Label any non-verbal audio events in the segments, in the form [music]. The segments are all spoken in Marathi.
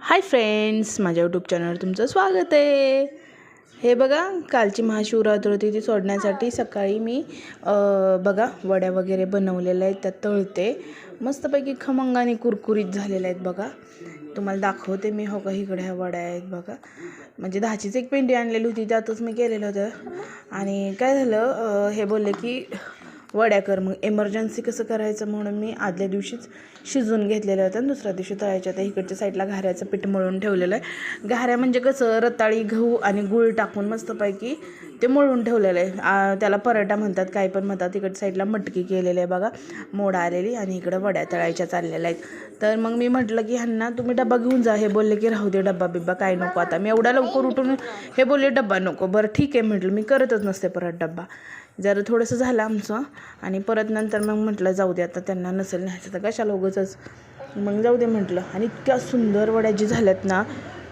हाय फ्रेंड्स माझ्या यूट्यूब चॅनलवर तुमचं स्वागत आहे. हे बघा कालची महाशिवरात्र होती ती सोडण्यासाठी सकाळी मी बघा वड्या वगैरे बनवलेल्या आहेत त्यात तळते. मस्तपैकी खमंग आणि कुरकुरीत झालेल्या आहेत बघा. तुम्हाला दाखवते मी हो का इकडे ह्या वड्या आहेत बघा. म्हणजे दहाचीच एक पेंडी आणलेली होती त्यातच मी केलेलं होतं. आणि काय झालं हे बोलले की वड्या कर. मग एमर्जन्सी कसं करायचं म्हणून मी आदल्या दिवशीच शिजवून घेतलेलं होतं आणि दुसऱ्या दिवशी तळायच्या. त्या इकडच्या साईडला घाऱ्याचं पीठ मळून ठेवलेलं आहे. घाऱ्या म्हणजे कसं रताळी गहू आणि गूळ टाकून मस्तपैकी ते मळून ठेवलेलं आहे. त्याला पराठा म्हणतात काही पण म्हणतात. इकडं साईडला मटकी केलेली आहे बघा. मोडा आलेली आणि इकडं वड्या तळायच्या चाललेल्या आहेत. तर मग मी म्हटलं की ह्यांना तुम्ही डबा घेऊन जा. हे बोलले की राहू दे डब्बा बिब्बा काय नको आता. मी एवढा लवकर उठून हे बोलले डब्बा नको. बरं ठीक आहे म्हटलं. मी करतच नसते परत डब्बा. जरा थोडंसं झालं आमचं आणि परत नंतर मग म्हटलं जाऊ दे आता त्यांना नसेल न्यायचं तर कशाला उगंच मग जाऊ दे म्हटलं. आणि इतक्या सुंदर वड्या जी झाल्यात ना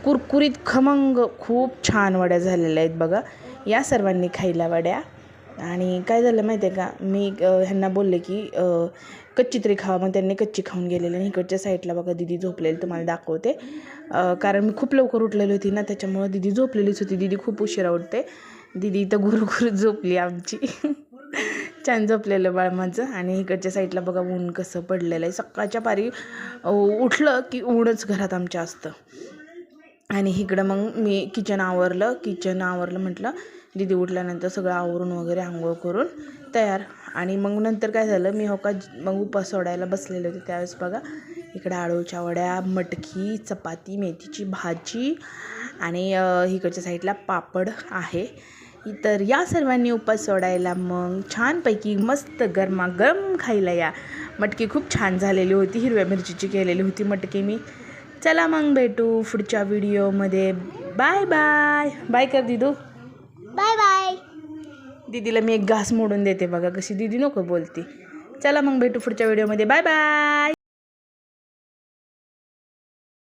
कुरकुरीत खमंग खूप छान वड्या झालेल्या आहेत बघा. या सर्वांनी खायला वड्या. आणि काय झालं माहिती आहे का? मी ह्यांना बोलले की कच्ची तरी खावा मग त्यांनी कच्ची खाऊन गेलेली. आणि इकडच्या साईडला बघा दिदी झोपलेली तुम्हाला दाखवते. कारण मी खूप लवकर उठलेली होती ना त्याच्यामुळं दिदी झोपलेलीच होती. दिदी खूप उशिरा उठते. दिदी इथं गुरुगुरु झोपली आमची. [laughs] छान झोपलेलं बाळ माझं. आणि इकडच्या साईडला बघा ऊन कसं पडलेलं आहे. सकाळच्या पारी उठलं की ऊनच घरात आमच्या असतं. आणि इकडं मग मी किचन आवरलं किचन आवरलं म्हटलं दिदी उठल्यानंतर सगळं आवरून वगैरे आंघोळ करून तयार. आणि मग नंतर काय झालं मी हो का मग उपास सोडायला बसलेले होते त्यावेळेस बघा. इकडं आळूच्या वड्या मटकी चपाती मेथीची भाजी आणि इकडच्या साईडला पापड आहे. तर या सर्वांनी उपास सोडायला मग छानपैकी मस्त गरमागरम खायला या. मटकी खूप छान झालेली होती हिरव्या मिरचीची केलेली होती मटकी मी. चला मग भेटू पुढच्या व्हिडिओमध्ये. Bye bye. बाय कर दिदू. Bye bye. दीदीला मी एक घास मोडून देते बघा कशी दीदी नको बोलती. चला मग भेटू पुढच्या व्हिडिओमध्ये. Bye bye.